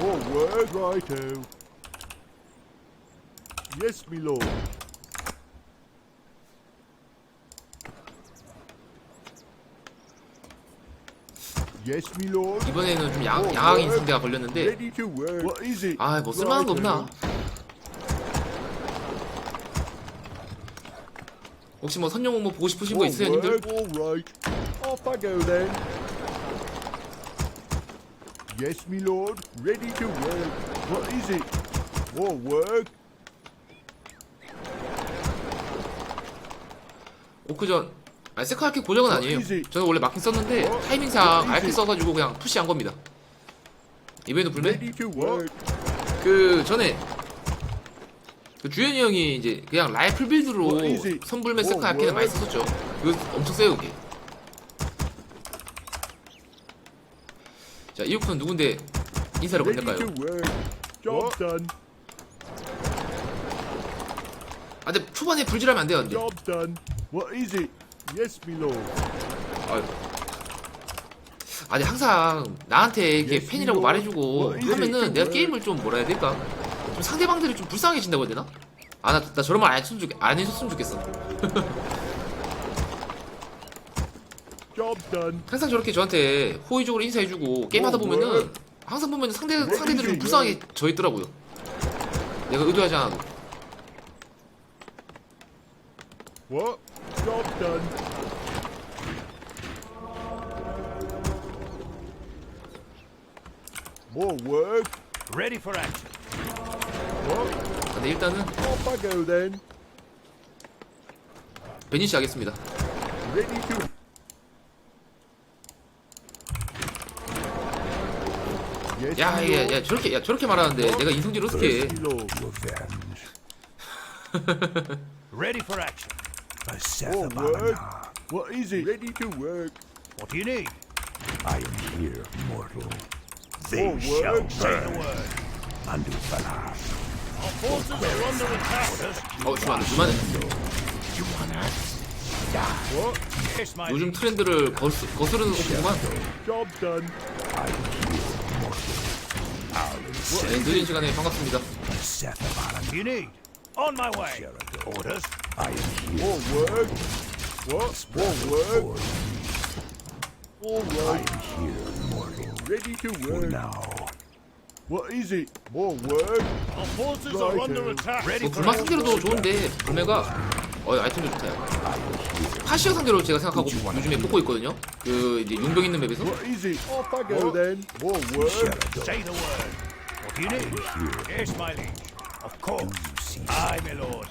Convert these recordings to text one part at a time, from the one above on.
More work, righto. Yes, me lord. Yes, me lord. 이번에는 좀 양, 양악인 상대가 걸렸는데 Ready to work. What is it? 아 뭐 쓸만한 거 없나? 혹시 뭐 선용 뭐 보고 싶으신 거 있으세요 님들? work, All right. Off I go then. Yes, me lord. Ready to work. What is it? More work. 오크전 아니 세카르키 고정은 아니에요. 저는 원래 막힌 썼는데 어? 타이밍상. 알피 써가지고 그냥 푸시한 겁니다 이번에도 불매? 그 전에 그 주현이 형이 이제 그냥 라이플 빌드로 어, 이지. 선불매 어, 세카르키는 많이 뭐? 썼었죠 그거 엄청 세요 그게 자 이오크는 누군데 인사를 건넬까요? done. 아 근데 초반에 불질하면 안 돼요 근데 Job done. What is it? Yes, me lord. 아유. 아니 항상 나한테 이렇게 Yes, 팬이라고 말해주고. 뭐, 하면은 내가 뭐. 게임을 좀 뭐라 해야 될까 좀 상대방들이 좀 불쌍해진다고 해야 되나? 아나 나 저런 말 안 했으면 좋겠 안 해줬으면 좋겠어 항상 저렇게 저한테 호의적으로 인사해주고 게임하다 뭐, 보면은 뭐. 항상 보면 상대 뭐, 상대들이 좀 불쌍하게 져 있더라고요 내가 의도하지 않아도 What? Job done. More work. Ready for action. What? 근데 일단은 Off I go then. 베니시 하겠습니다 Ready to. 야, 야. 야 저렇게 야 저렇게 말하는데 내가 인성질 어떻게 해. Ready for action. More work. What is it? Ready to work. What do you need? I am here, mortal. They shall work. Say the burn word. unto Valar. Our forces are under attack. 어 주만 주만해 You wanna? Yes, my 요즘. 트렌드를 거스, 거스르는 오구만 Job done. I am 네, 늦은 시간에 반갑습니다 you need? On my way. Orders. I am here. More work. What? More work. All I right. am here, mortal. Ready to For work. now. What is it? More work. Our forces are are under attack. Ready 뭐 for action. 상대로도 좋은데 불매가 어 아이템도 좋다 야 파시어 상대로 제가 생각하고 요즘에 뽑고 있거든요 그 이제 용병 있는 맵에서 What is it? Off I go then. More work. Say the word. What do you need? Yes, my liege. Of course. Aye, my lord.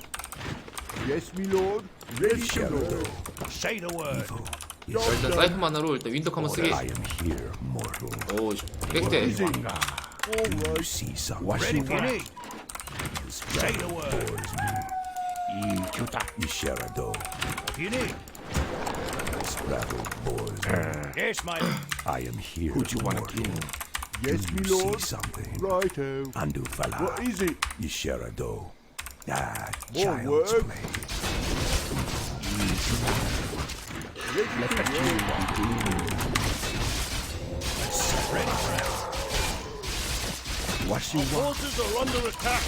Yes, me lord. Ready to Sharador. work. Say the word. 자, 일단 사이프 만화로 일단 윈터 커먼 쓰기 I am here, mortal. 오 빽대 Is it? All You right. see something. Ready for need. Say the word. bores me. Sharador. What do you need? Spraddle bores me. Yes, my liege. I am here, Who you wanna kill? Yes, me You lord. see something. Righto. Andu Valar. What is it? Sharador. Ah, More child's work. play. Ready to work. What you want? Forces are under attack.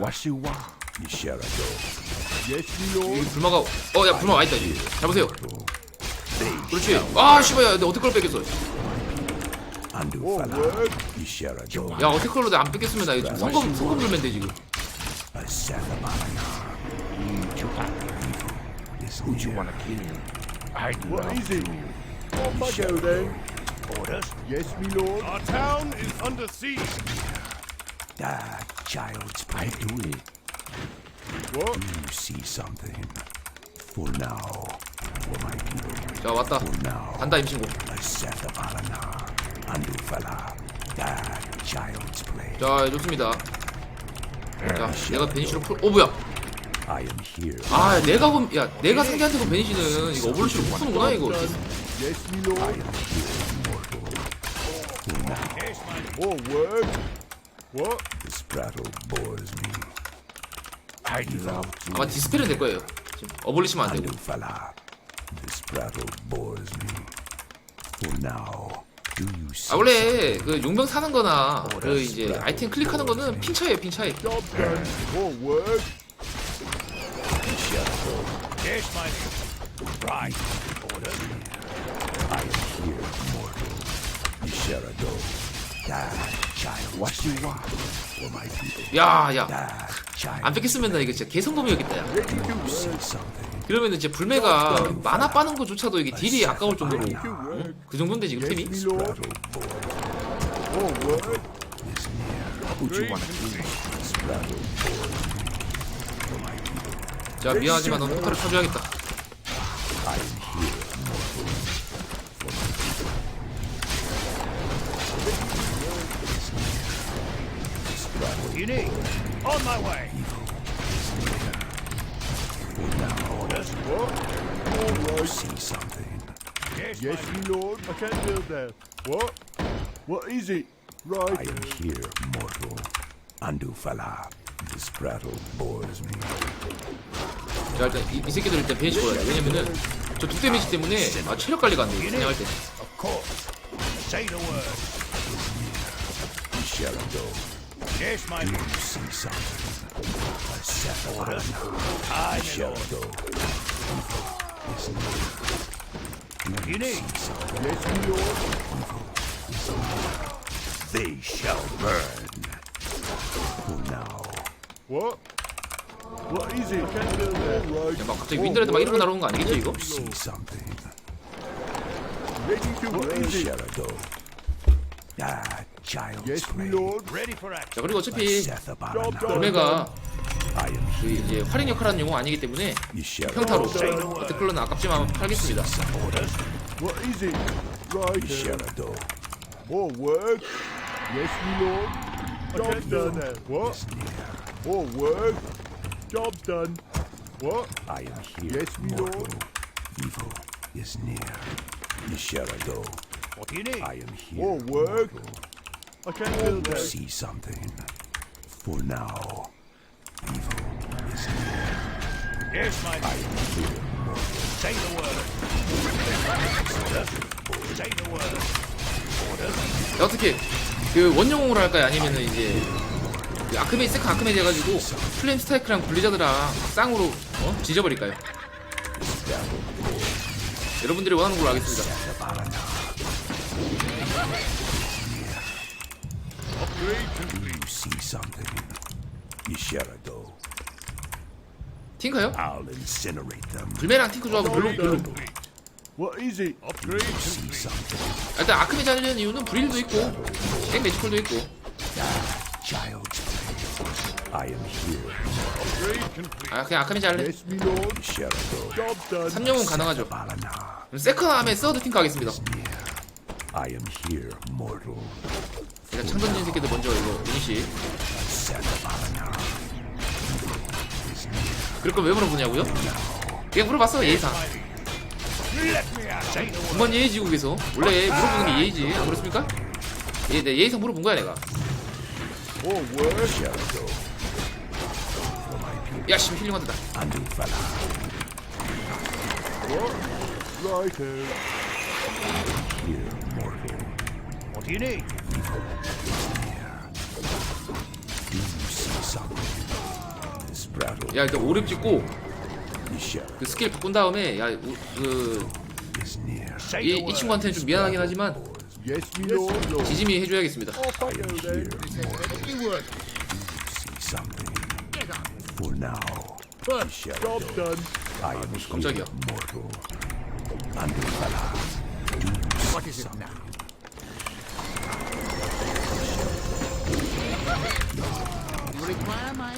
What you want? Sharador. Yes, me 이 lord. 불마가 어야 불마 와있다 여기 잡으세요 그렇지 아 씨발 야 내가 어떻게 그걸 뺏겼어 Andu More Valar. work. Sharador. 야 어떻게 그걸로 내가 안 뺏겼으면 나 이거 지금 성금 성금 불면 돼 지금 A Sanabanar. Is who you wanna kill? I do What is it? Off I go then. Orders. Yes, me lord. Our town is under siege. Ah, child's play. I do it. What? You see something. For now. For my people. 자 왔다 For now. 간다 임신고 A Sanabanar. Andu 자 좋습니다. 자 내가 베니시로 뭐야? I am here. 아 내가 본, 야 내가 상대한테 본 베니시는 이거 어블루시로 못 푸는구나 이거. 아마 디스펠은 될 거예요. 지금 어블리시면 안 되고 아 원래 그 용병 사는 거나 그 이제 아이템 클릭하는 거는 핀 차이에요 핀 차이? 야야. 안 뺏겼으면 나 이거 진짜 개성범이었겠다 야 그러면은 이제 불매가 만화 빠는 거조차도 이게 딜이 아까울 정도로 work. 그 정도인데 지금 people. 자 미안하지만 넌 포탈을 rattle You need. On my way. What? Right. see something. Yes, Yes, my lord. I can't do that. What? What is it? I Right. am here, mortal. Andufala. This rattle bores me. 자 일단 이, 이 새끼들 일단 베니시 걸어야 돼 왜냐면은 저두 데미지 때문에 아 체력 관리가 안돼 그냥 할때 Of course. Say the word. Sherado, Yes, my do liege. you see something? I, my lord. Sherado. You need. Yes, me lord. They shall burn. Now? What? What is it? I right. 막 갑자기 윈드레드 막 이런 거 날아오는 거 아니겠죠 이거? See something. Ready to What work. is Sherado? Ah, child's Yes, play. lord. Ready for action. 자 그리고 어차피 Seth I am 그. 이제 활인 역할하는 용어 아니기 때문에. 평타로 어택클러는 아깝지만 팔겠습니다. What is it? Right. Sherado. More work. Yes, me lord. Job done. What? More work. Job done. What? I am here. Yes, me mortal. lord. Evil is near. Sherado. What do you need? I am here. More work. I can't do that. See something. For now, evil Yes, my. Say the word. Say the word. 어떻게 그 원용으로 할까요? 아니면은 이제 그 아크메이 세컨 아크메이 해가지고 플레임 스타이크랑 블리자드랑 쌍으로 어? 지져버릴까요? 여러분들이 원하는 걸로 하겠습니다 you see. 팅커요? I'll incinerate them. 불매랑 팅커 조합은 별로 별로 Complete. What is it? Upgrade See complete. something. 일단 아크메이 자르는 이유는 브릴도 있고 땡 매지컬도 있고 Child's play. I am here. Upgrade complete. 아 그냥 자를래 Yes, lord. Job done. 3영은 가능하죠 Balana. 그럼 세컨 암에 서드 팅커 하겠습니다 Near. I am here, mortal. 일단 창 던진 새끼들 먼저 이거 이니시 Balana. 그럴 거왜 물어보냐고요? 그냥 물어봤어 예의상 word. 분번 예의지 국에서 원래 물어보는 게 예의지 안 그렇습니까? 예, 내 예의상 물어본 거야 내가. 야씨 힐링 하드다 Andufala. What? Right. Here, mortal. What do you need? 야 일단 오랩 찍고 그 스킬 바꾼 다음에 야그 이, 이. 친구한테는 좀 미안하긴 하지만. 지짐이 해줘야겠습니다 깜짝이야. here, mortal. Andufala. Do you What is it now? Require my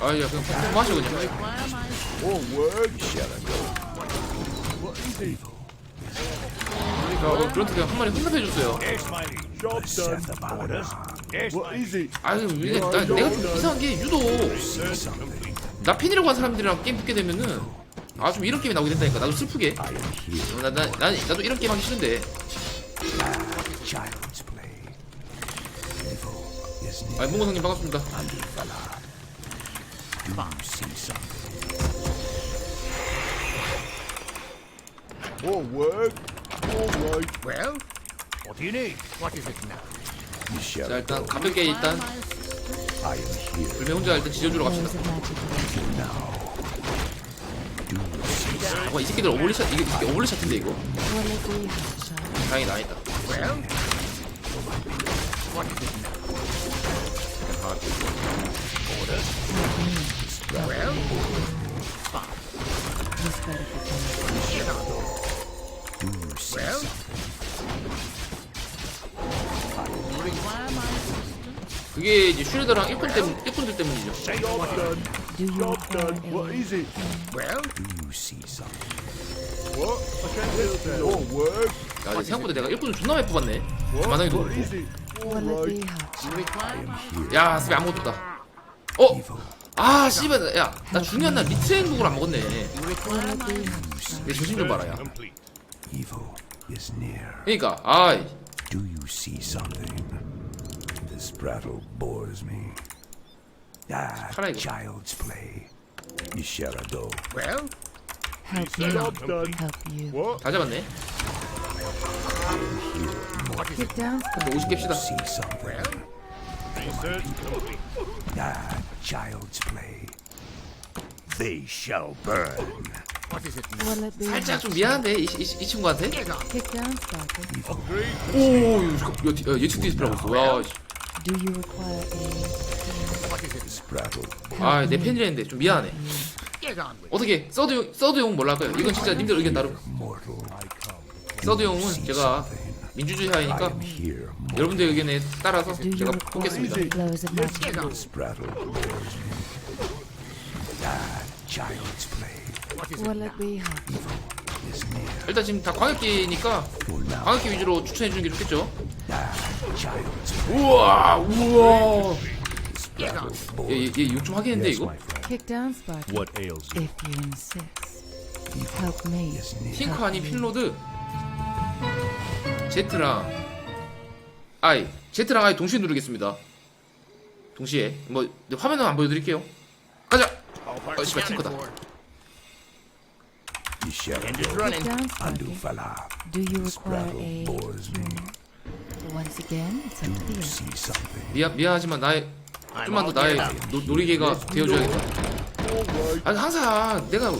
아야 그냥 팍 마셔 그냥? 야 그럼 그런데 그냥 한 마리 it? 아유 이게 나, 내가 좀 이상한 게 유독. 나 팬이라고 한 사람들이랑 게임 붙게 되면은 아 좀 이런 게임이 나오게 된다니까 나도 슬프게. 나, 나, 나, 나도 이런 게임 하기 싫은데 아 몽고 형님 반갑습니다? More work? All right. Well, what do you need? What is it now? You 자 일단 가볍게 일단 My assistant? I am here 불매 혼자 일단 지져주러 갑시다 Those of magic. now. Do you see 와, 이 새끼들 오버리샷 이게, 이게 오버리샷인데 이거 Well, what is it 그게 이제 슈레더랑 일꾼 때문 일꾼들 때문이죠 what? I can't hear that. 야 생각보다 내가 일꾼을 존나 많이 뽑았네? 만화에도? You 야 스비 아무것도 없다 어? 아 씨발 야 나 중요한 날 미트레인 국을 안 먹었네 You? 내 조심 좀 봐라 야. 그니까 아이 Do you see something? This prattle bores me. Ah, child's play. Isharado. Well, Help me. Job done. Help you. What? 다 잡았네 Down, Spot. 50 갭시다 See something? research complete. Ah, child's play. They shall burn. What is it now? Will it be 살짝 좀 미안한데 이, 이, 이 친구한테 down. 오 이거 잠깐 야, 디- 야, 예측 디스플레이 하고 있어 야, 씨. Do you require. 아, 내 팬이랬는데 좀 미안해 Get on with it. 어떻게 서드 용 서드 용 뭘로 할까요? 이건 진짜 님들 의견 따로 Mortal. 서드 용은 제가 민주주의. Mortal. 여러분들 의견에 따라서 제가 뽑겠습니다. Ah. 일단 지금 다 광역기니까. 광역기 위주로 추천해 주는 게 좋겠죠 Ah. 우와 우와 This prattle bores 얘얘 욕 좀 하겠는데 이거? my friend. Kick down, Sparky. What ails you? If you insist. Help me. is near. 팅커 아닌 필로드 제트랑 아이 제트랑 아이 동시에 누르겠습니다 동시에 뭐 화면은 안 보여드릴게요 가자 어 씨발 something? 미안 미안하지만 나의 좀만 더 나의. 노, 놀이개가 되어줘야겠다. 아니 항상 내가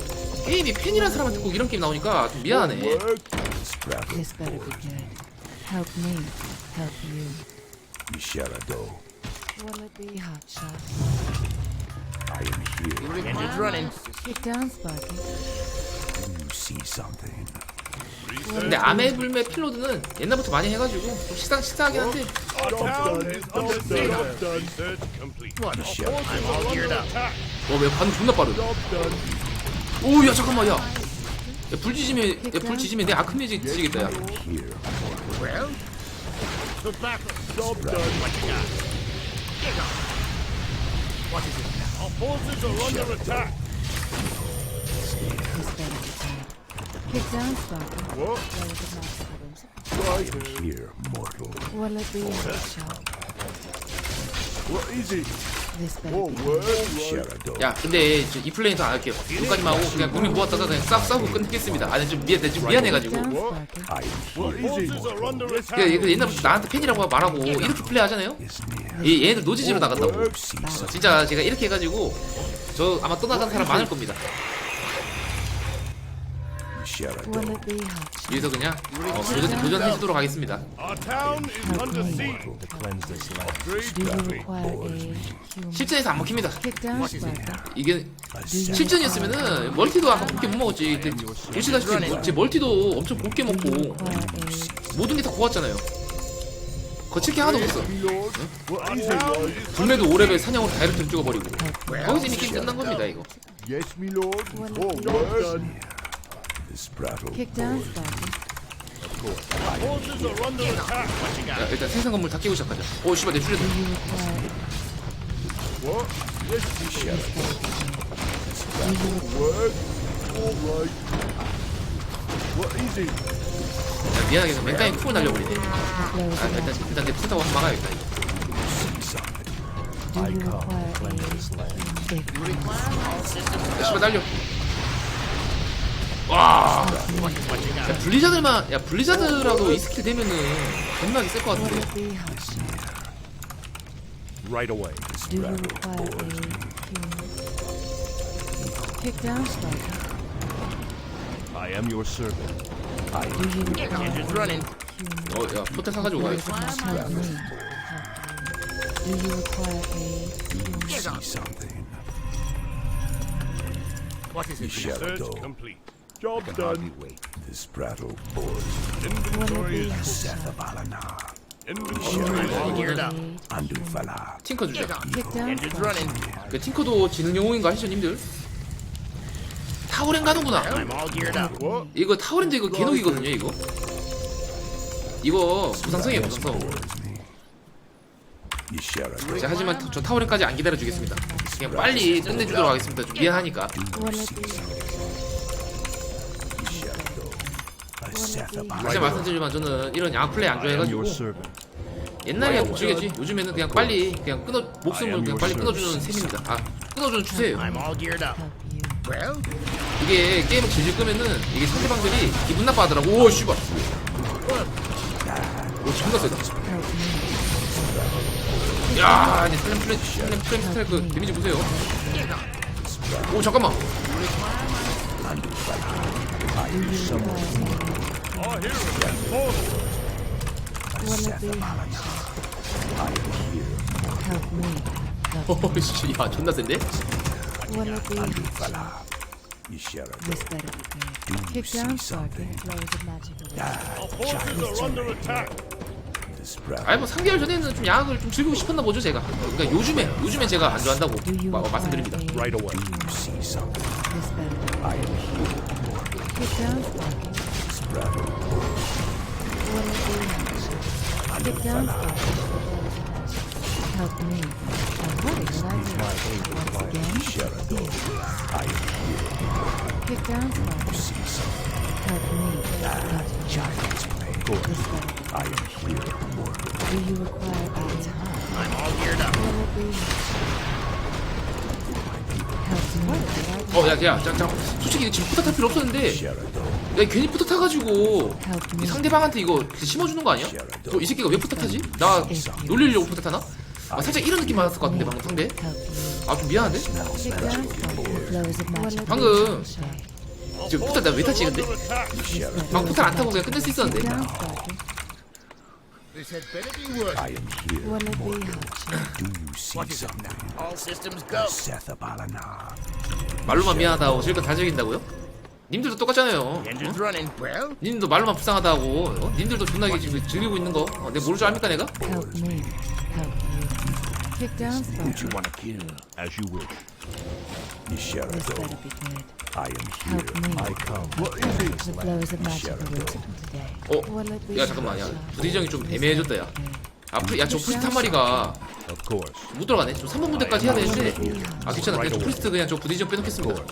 게임이 팬이라는 사람한테 꼭 이런 게임 나오니까 좀 미안해 Work? This better be bores me. good. Help me. Help you. Isharado. Will it be hot shot? I am here. Do require running. Kick down, Sparky. you see something? 근데 아메불메 필로드는 옛날부터 많이 해가지고 좀 식상 식상하긴 한데. 와왜 반응 존나 빠르 Job done. 오야 잠깐만 야 불 지지면 야불 지지면 내 아크메지 지겠다 야? Get down, Sparky. What? Right. Here, mortal. Will it be? What is it? 야 근데 저이 플레이는 더안 할게요 여기까지만 하고 그냥 국민 모았다가 그냥 싸, 싸우고 끝내겠습니다 아니 좀 미안 좀 미안해가지고. 얘 옛날부터 나한테 팬이라고 말하고 이렇게 플레이 하잖아요 Is near. 얘, 얘네들 노지지로 something? 진짜 제가 이렇게 해가지고 저 아마 떠나간 사람 많을 겁니다 여기서 그냥 어, 도전, 도전해주도록 하겠습니다. Our town is under siege. 실전에서 안 먹힙니다. 이게 실전이었으면은 멀티도 아까 곱게 못 먹었지. 근데 보시다시피 제 멀티도 엄청 곱게 먹고 모든 게 다 고왔잖아요. 거칠 게 하나도 없어. 불매도 5레벨 사냥으로 다이렉트로 찍어버리고. 거기서 이미 게임 끝난 겁니다 이거. Yes, me lord. Work? This prattle. Kick down, Sparky. Forces are under attack. What you 야, got? 일단 생산 건물 다 깨고 시작하자 오 씨발 내 Do you require What? Yes, me lord. Work? All right. What is it? 야, 미안하게 그냥 맨땅에 쿵을 날려버리네 아, 일단? 일단 내 푸다고 한번 막아야겠다 이거 See something? Do you require aid? If 야, 씨발 날려. 와. 야, 블리자드만, 야, 블리자드라도 이 스킬 되면은 겁나게 셀 것 will 같은데. it be helpful? Right away. Do you require aid? Human? Kick down, striker. I am your servant. Do you require running. human? 어, 야, 포탈 사가지고 Those 가야겠어. us help me. Help. Do you require aid? Human? See something. What is it? shall Search complete. Job done. wait. This battle bores Inventory is Seth of Alana. inventory. I'm all geared up. Andufala. 팅커 주자. Engine's running. 그 팅커도 지능 영웅인가 하시죠, 님들? 타워렌 가는구나. I'm all geared up. What? 이거 타워렌드 이거 개독이거든요, 이거. 이거 부상성이에요, 부상성. You shall go. 자, 하지만 저 타워렌까지 안 기다려 주겠습니다. 그냥 빨리 끝내주도록 하겠습니다. 좀 미안하니까. It 다시. 말씀드리지만 저는 이런 양 플레이 안 좋아해가지고. 옛날에 못지겠지 요즘에는 그냥 빨리 그냥 끊어 목숨을 그냥 빨리 끊어주는 셈입니다. 아 끊어주는 추세예요. 이게 게임을 질질 끄면은 이게 상대방들이 기분 나빠하더라고. 오 씨발. 오 존나 세다. 야, 이제 슬램 플레 슬램 플레임 스타일 그 데미지 보세요. 오 잠깐만. Help me? 씨, 야 존나 센데? Kick down, of. Our forces are under attack. This 아니 뭐 3개월 전에는 좀 야학을 좀 즐기고 싶었나 보죠 제가. 그러니까 요즘에 요즘에 제가 안 좋아한다고 마, 말씀드립니다. Right away. see something. This better be I am here. Kick down, striker. This battle Will it be helpful? Kick down, striker. Help me. And what a good idea. Once again, shall go. I am here. kick down, striker. See something. Help me. Help me. Child's play. This better be I am here. Mortal. Do you require aid? I'm all geared up. Will it be help me? 어, 야, 야, 자, 자, 솔직히 지금 포탑 탈 필요 없었는데. 야, 괜히 포탑 타가지고, 이. 상대방한테 이거 심어주는 거 아니야? 어, 이 새끼가 왜 포탑 타지? 나 놀리려고 포탑 타나? 아, 살짝 이런 느낌 받았을 것 같은데, 방금 상대? 아, 좀 미안한데? 방금. 지금 포탑 내가 왜 탔지, 근데? 방금 포탑 안 타고 그냥 끝낼 수 있었는데. This had better be worth I am here. Will it be? Do you see something? All systems go. Seth of Alana. 말로만 미안하다고 실컷 다 즐긴다고요? 님들도 똑같잖아요. Engine's running. Well, 님들도 말로만 불쌍하다고. 어? 님들도 존나게 지금 즐기고 있는 거. 어, 내가 모를 줄 압니까, 내가? Help me. Help you. Kick down, striker. want to kill? As you wish. You shall This go. better be good. I am Help here. me. I come. What is it? The flows of magical wisdom today. 어? 야, 잠깐만, 야. 부디정이 좀 애매해졌다, 야. 아, 프리, 야, 저 프리스트 한 마리가 Of course. 못 들어가네. 좀 3번 무대까지 해야 되는데. 아, 괜찮아. 그냥 저 프리스트 그냥 저 부디정 빼놓겠습니다.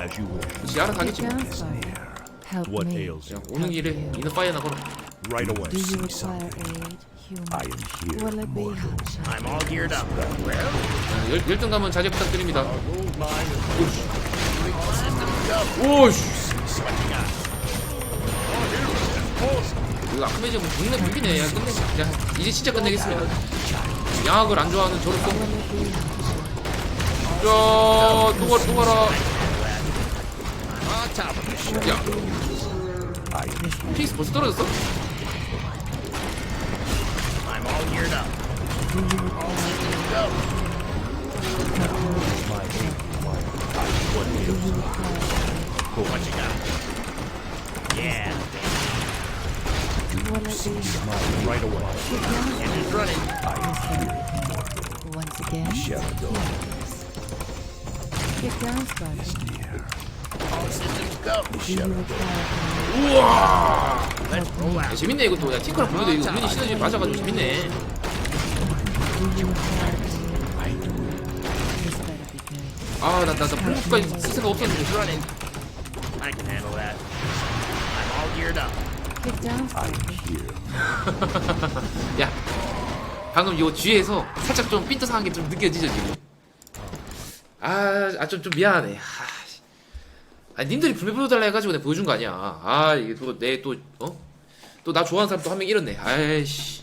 As you wish. 혹시 알아서 하겠지 뭐. Down, striker. Help What me. ails 야, you? 오는 길에 이너 파이어나 걸어. Right away. Do you require aid, human? I am here. Will it be? I'm all geared up. Well, 야, 열, 열등 가면 자제 부탁드립니다. go. 오씨. 이거 아크메지 뭐 존나 무기네. 야, 끝내. 야, 이제 진짜 끝내겠습니다. 양악을 안 좋아하는? 야, 또. 야, I am here. 피스 벌써 떨어졌어? 재밌네, 이것도. 야, 팅커랑 보면도 이거 은근히 시너지 맞아가지고 재밌네. 아, 나, 나, 나 블루까지 쓸 생각 없었는데. Running. I can handle that. I'm all geared up. Kick down. 야, 방금 요 뒤에서 살짝 좀 삔떠 상한 게 좀 느껴지죠 지금 아좀 좀 미안하네 아, 씨. 아 님들이 불매 보여달라 해가지고 내가 보여준 거 아니야 아 이게 또 내 또 어? 또 나 좋아하는 사람 또 한 명 잃었네 아이씨